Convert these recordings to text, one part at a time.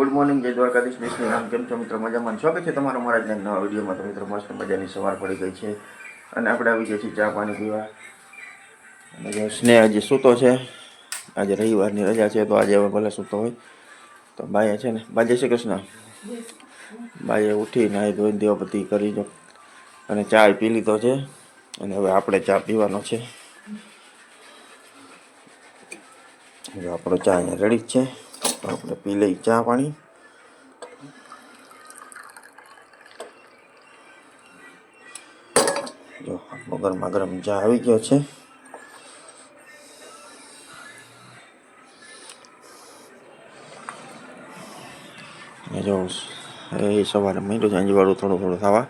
Good morning જય દ્વારકાધીશ દેશનું નામ, કેમ છો મિત્રો? મજામાં? સ્વાગત છે તમારો મારા જ્ઞાન નવા વિડીયોમાં. તો મિત્રો, મસ્ત મજાની સવાર પડી ગઈ છે અને આપણે આવી ગયા છીએ ચા પાણી પીવા. અને સ્નેહ હજી સૂતો છે. આજે રવિવારની રજા છે, તો આજે હવે ભલે સૂતો હોય. તો બાઈએ છે ને બા જય શ્રી કૃષ્ણ. બાઈએ ઉઠી નાહી ધોઈને દેવાપતિ કરી જો. અને ચા પી લીધો છે. અને હવે આપણે ચા પીવાનો છે. આપણો ચા અહીંયા રેડી જ છે. આપણે પી લઈ ચા પાણી. જો ગરમા ગરમ ચા આવી ગયો છે. જો, એ સવારે માંડ્યું છે, અંજવાળું થોડું થોડું થવા.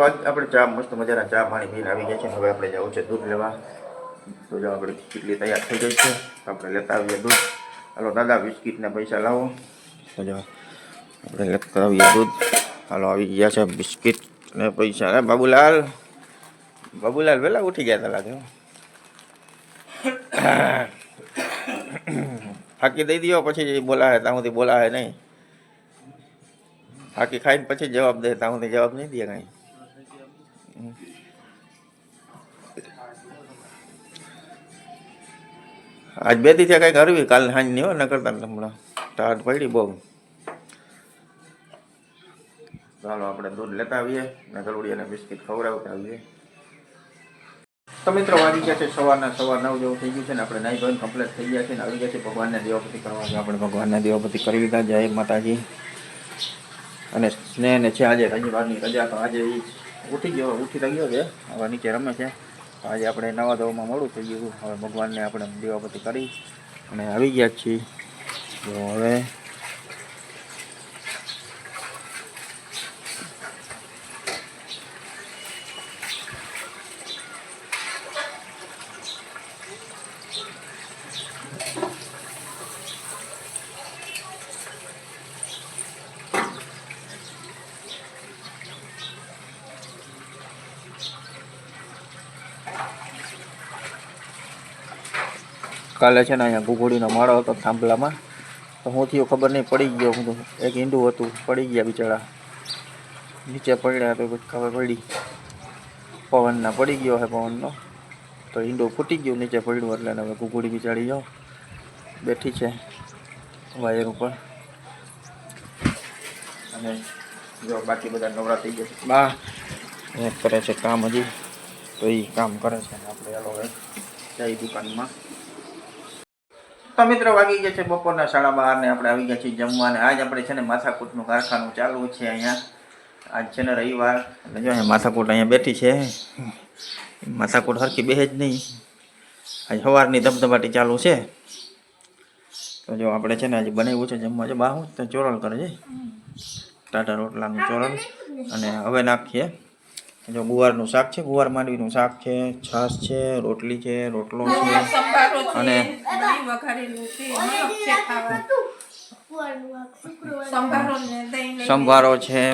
ચલો આપણે ચા, મસ્ત મજાના ચા, પાણી પીને આવી ગયા છે હવે આપણે જવું છે દૂધ લેવા. તો જો આપણે કેટલી તૈયાર થઈ ગઈ છે. આપણે લેતા આવીએ દૂધ. હાલો, દાદા બિસ્કિટના પૈસા લાવો. તો જો આપણે લેતા આવીએ દૂધ. હાલો, આવી ગયા છે બિસ્કિટ ને પૈસા. હે, બાબુલાલ? બાબુલાલ, વહેલા ઉઠી ગયા તા લાગે. ફાકી દઈ દો પછી બોલાવે, ત્યાં સુધી બોલાવે નહીં. ફાકી ખાઈને પછી જવાબ દે, ત્યાં સુધી જવાબ નહીં દે કાંઈ. આજ બે દી ત્યાં કંઈક હરવી કાલ સાંજ નહીં હો, ન કરતા હમણાં. ટાટ પડી બહુ. ચાલો આપણે દૂધ લેતા આવીએ ને ગલુડી અને બિસ્કિટ ખવડાવતા આવીએ. તો મિત્રો, વાગી ગયા છે સવારના, સવાર નવ જેવું થઈ ગયું છે ને આપણે નાઈ ધોઈને કમ્પ્લીટ થઈ ગયા છે ને આવી ગયા છે ભગવાનને દેવાપતિ કરવા. આપણે ભગવાનને દેવાપતિ કરી લીધા જય માતાજી. અને સ્નેહ ને છે આજે રવિવારની રજા, તો આજે ઉઠી ગયો ઉઠી ગયો છે. હવે નીચે રમે છે. આજે આપણે નવા દવામાં મોડું થઈ ગયું. હવે ભગવાનને આપણે દેવાપતિ કરી અને આવી ગયા છીએ. તો હવે કાલે છે ને અહીંયા ઘૂઘોડીનો માળો હતો થાંભલામાં. તો હું થયું ખબર નહીં, પડી ગયો હું એક ઈંડું હતું, પડી ગયા બિચારા. નીચે પડ્યા તો ખબર પડી. પવનના પડી ગયો હે પવનનો. તો ઈંડો ફૂટી ગયું, નીચે પડ્યું એટલે હવે ઘૂઘોડી બિચારી જાઓ બેઠી છે વાયર ઉપર. અને જો બાકી બધા નવરા થઈ ગયા બા એ કરે છે કામ હજી. તો એ કામ કરે છે આપણે હવે. જઈ દુકાનમાં. તો મિત્રો વાગી ગયા છે બપોરના સાડા બાર ને આપણે આવી ગયા છીએ જમવા ને આજ આપણે છે ને માથાકૂટનું કારખાનું ચાલુ છે અહીંયા. આજ છે ને રવિવાર. એટલે જો અહીંયા માથાકૂટ અહીંયા બેઠી છે. માથાકૂટ હરખી બેહે જ નહીં. આજ સવારની ધબધબાટી ચાલુ છે. તો જો આપણે છે ને આજે બનાવ્યું છે જમવા. છે બાહુ તો ચોરલ કરે છે. ટાટા રોટલાનું ચોરલ. અને હવે નાખીએ. જો ગુવારનું શાક છે ગુવાર માંડવીનું શાક છે છાશ છે રોટલી છે રોટલો છે. અને- સંભારો છે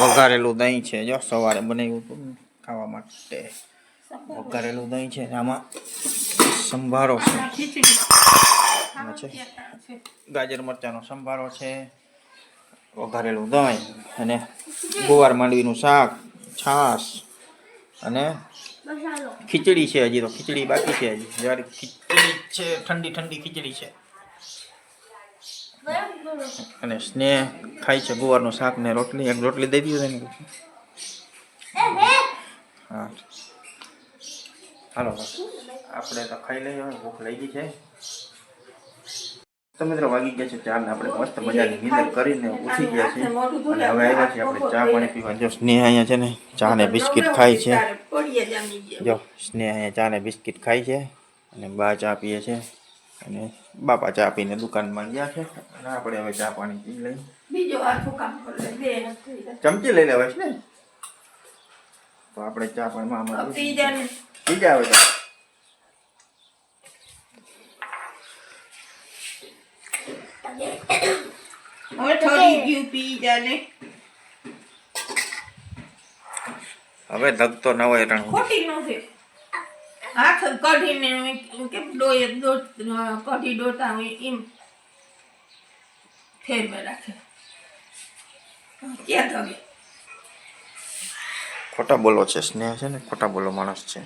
વઘારેલું દહીં છે જો સવારે બનાવ્યું હતું ખાવા માટે. વઘારેલું દહીં છે આમાં સંભારો છે? ગાજર મરચાંનો સંભારો છે. વઘારેલું દહીં અને ગુવાર માંડવીનું શાક, છાશ અને ખીચડી છે હજી તો. ખીચડી બાકી છે હજી. જ્યારે ખીચડી છે, ઠંડી ઠંડી ખીચડી છે. અને સ્નેહ ખાય છે ગુવારનું શાક ને રોટલી. એક રોટલી દઈ દીધું એને હા. હાલો આપણે તો ખાઈ લઈએ ભૂખ લઈ ગઈ છે. તો મિત્રો વાગી ગયા છે ચા ને આપણે મસ્ત મજાની નીંદર કરીને ઉઠી ગયા છે અને હવે આવ્યા છે આપણે ચા પાણી પીવા. જો સ્નેહ અહીંયા છે ને ચા ને બિસ્કિટ ખાય છે. જો સ્નેહ અહીંયા ચા ને બિસ્કિટ ખાય છે અને બા ચા પીએ છે. અને બાપા ચા પીને દુકાનમાં ગયા છે. અને આપણે હવે ચા પાણી પી લઈએ. બીજો આખું કામ કરે ચમચી લઈ લેવાય છે ને? તો આપણે ચા પાણીમાં આમાં ત્રીજા ને પી તો. હવે ધગતો ન હોય રણ ખોટી નથી હાથ કઢીને કેમ ડોયે દોટ કઢી ડોતા હોય એમ. ફેરવે રાખે. ક્યાં ધગે ખોટા બોલો છે સ્નેહ છે ને ખોટા બોલો માણસ છે.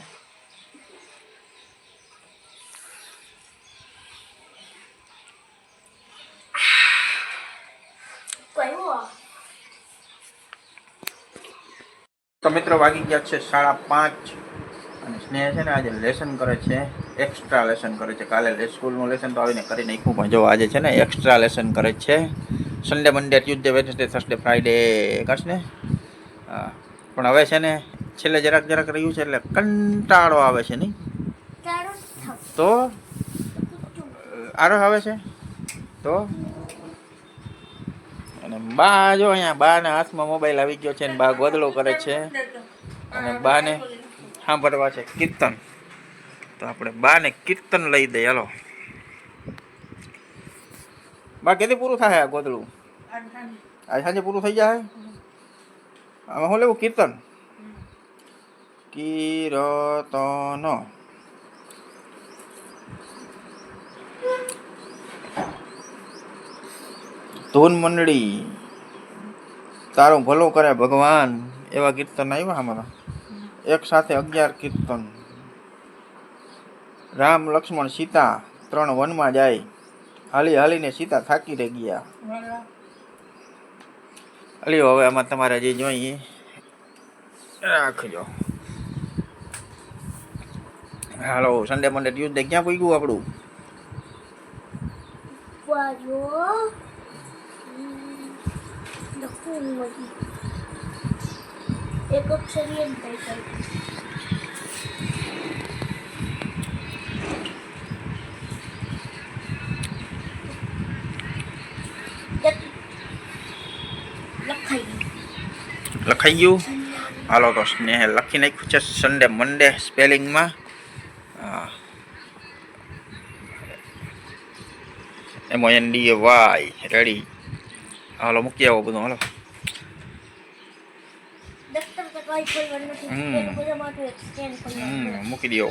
તો મિત્રો વાગી ગયા છે સાડા પાંચ અને સ્નેહ છે ને આજે લેસન કરે છે એક્સ્ટ્રા લેસન કરે છે. કાલે સ્કૂલનું લેસન તો આવીને કરી નાખ્યું પણ જો આજે છે ને એક્સ્ટ્રા લેસન કરે છે. Sunday Monday Tuesday Wednesday Thursday Friday કરશે ને? હા. પણ હવે છે ને છેલ્લે જરાક જરાક રહ્યું છે એટલે કંટાળો આવે છે નહીં? તો? આરો આવે છે? તો? અને બા જો અહીંયા બાના હાથમાં મોબાઈલ આવી ગયો છે અને બા ગોદડો કરે છે. અને બાને સાંભળવા છે કીર્તન. તો આપણે બાને કીર્તન લઈ દઈએ હાલો. બા કેદી પૂરું થાય આ ગોદડું? આજ સાંજે પૂરું થઈ જાય? આમાં શું લેવું? કીર્તન? કીર્તન. ધૂન મંડળી, તારું ભલું કરે ભગવાન, એવા કીર્તન આવ્યા અમારા. એક સાથે અગિયાર કીર્તન. રામ, લક્ષ્મણ, સીતા ત્રણ વનમાં જાય. હાલી હાલીને સીતા થાકી રહી ગયા. અલ્યો હવે આમાં તમારે જે જોઈએ, રાખજો. હાલો સન્ડે મંડે ટ્યુઝડે ક્યાં પૂગ્યું આપણું? એક અક્ષરી એમ થાય છે લખાઈ લખાઈ ગયું હાલો તો સ્નેહ લખી નાખ્યું છે Sunday Monday સ્પેલિંગમાં M N D Y ready હાલો મૂકી આવો બધું હાલો うん、もう切るよ。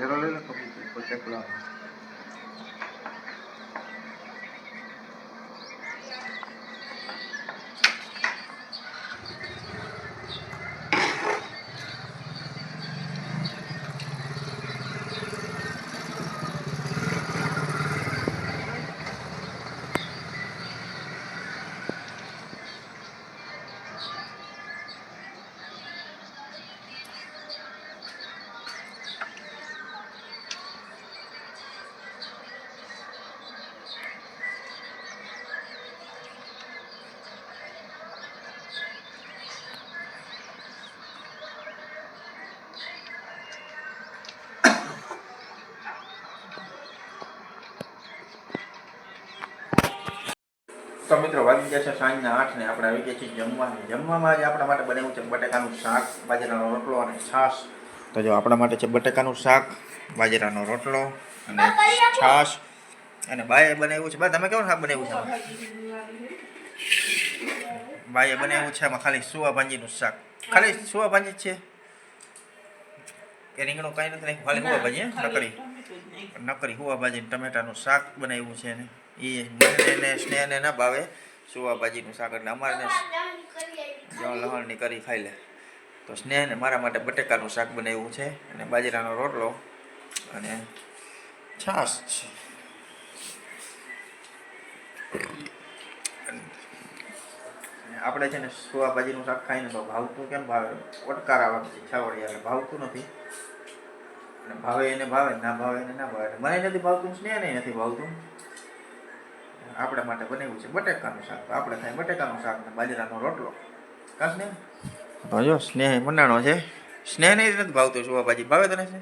Pero le la comida. કરવાનું હમ મૂકી દો ઘેરો તો મિત્રો વાગી ગયા છે સાંજના આઠ ને આપણે આવી ગયા છીએ જમવા જમવામાં આજે આપણા માટે બનાવ્યું છે બટેકાનું શાક બાજરાનો રોટલો અને છાશ. તો જો આપણા માટે છે બટેકાનું શાક બાજરાનો રોટલો અને છાશ. અને બાએ બનાવ્યું છે. બા તમે કેવું શાક બનાવ્યું છે બાએ બનાવ્યું છે એમાં ખાલી સુવા ભાંજીનું શાક. ખાલી સુવા ભાંજી છે. કે રીંગણું કાંઈ નથી ખાલી હુવા ભાજી? નકરી. નકરી. હુવા ભાજી ટમેટાનું શાક બનાવ્યું છે ને એ મને સ્નેહને ના ભાવે. સુવા ભાજીનું શાક એટલે અમારે લહણની કરી ખાઈ લે. તો સ્નેહને મારા માટે બટેકાનું શાક બનાવ્યું છે અને બાજરાનો રોટલો અને છાશ છે. આપણે છે ને સુવા ભાજીનું શાક ખાઈને તો ભાવતું કેમ ભાવે? ઓટકારા વાગતી છાવડી એટલે ભાવતું નથી. અને ભાવે એને ભાવે ના ભાવે એને ના ભાવે. મને નથી ભાવતું સ્નેહને નથી ભાવતું. આપણા માટે બનાવ્યું છે બટેકાનું શાક. તો આપણે ખાઈ બટેકાનું શાક ને બાજરાનો રોટલો. કા સ્નેહ? તો સ્નેહ મનાણો છે. સ્નેહ નહીં નથી ભાવતું શું ભાજી ભાવે તને છે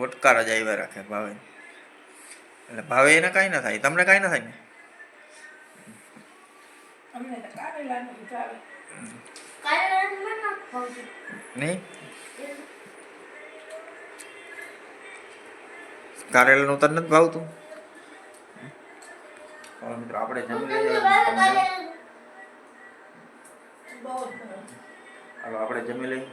વટકાર જ આવ્યા. રાખે ભાવે. એટલે ભાવે એને કાંઈ ના થાય તમને કાંઈ ના થાય ને. નહીં? કારેલાનું તને નથી ભાવતું. મિત્રો આપણે જમી લઈએ હાલો આપણે જમી લઈએ.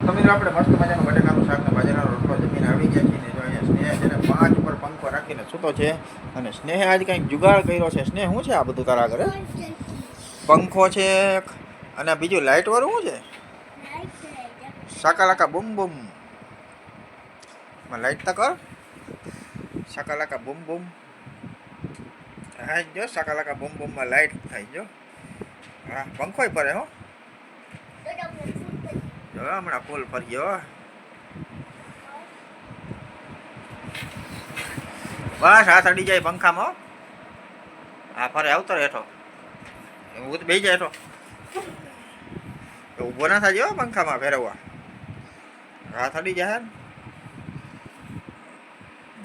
તો મિત્રો આપણે મસ્ત મજાનું બટેકાનું શાક ને બાજરાનો રોટલો જમીને આવી ગયા છીએ જો અહીંયા સ્નેહ છે ને પાંચ ઉપર પંખો રાખીને સૂતો છે અને સ્નેહ આજ કંઈક જુગાડ કર્યો છે. સ્નેહ શું છે આ બધું તારા ઘરે? પંખો છે અને બીજું લાઇટ વાળું શું છે? શાકાલાકા બૂમ બૂમ. માં લાઈટ તો કર શાકાલાકા બૂમ બૂમ. હા, જો સકાલાકા બૂમ બૂમમાં લાઈટ થાય, જો. હા, પંખોય પડે હો. જો, હમણાં ફૂલ ફરી ગયો. બસ, હાથ અડી જાય પંખામાં હો. ફરે, આવતો રહે હેઠો. હું તો બેસી જાય હેઠો. ઊભો ના થાય પંખામાં ફેરવવા. હાથ અડી જાય ને.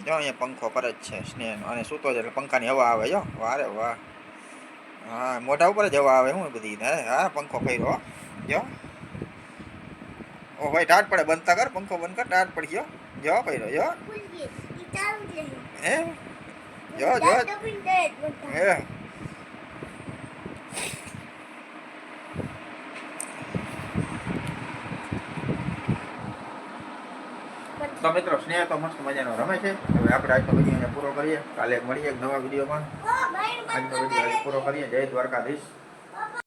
જો અહીંયા પંખો પર જ છે સ્નેહનો. અને સૂતો છે એટલે પંખાની હવા આવે જો. વારે વાહ. હા મોઢા ઉપર જ હવા આવે હું બધી હે હા પંખો ફેરો. જો. ઓ ભાઈ ટાટ પડે બંધ તા કર પંખો બંધ કર ટાટ પડી ગયો. જો ફેરો જો. હે? જો જો. હે. તો મિત્રો સ્નેહ તો મસ્ત મજાનો રમે છે. હવે આપણે આજનો વીડિયો અહીંયા પૂરો કરીએ. કાલે મળીએ એક નવા વિડીયોમાં આજનો વીડિયો પૂરો કરીએ. જય દ્વારકાધીશ.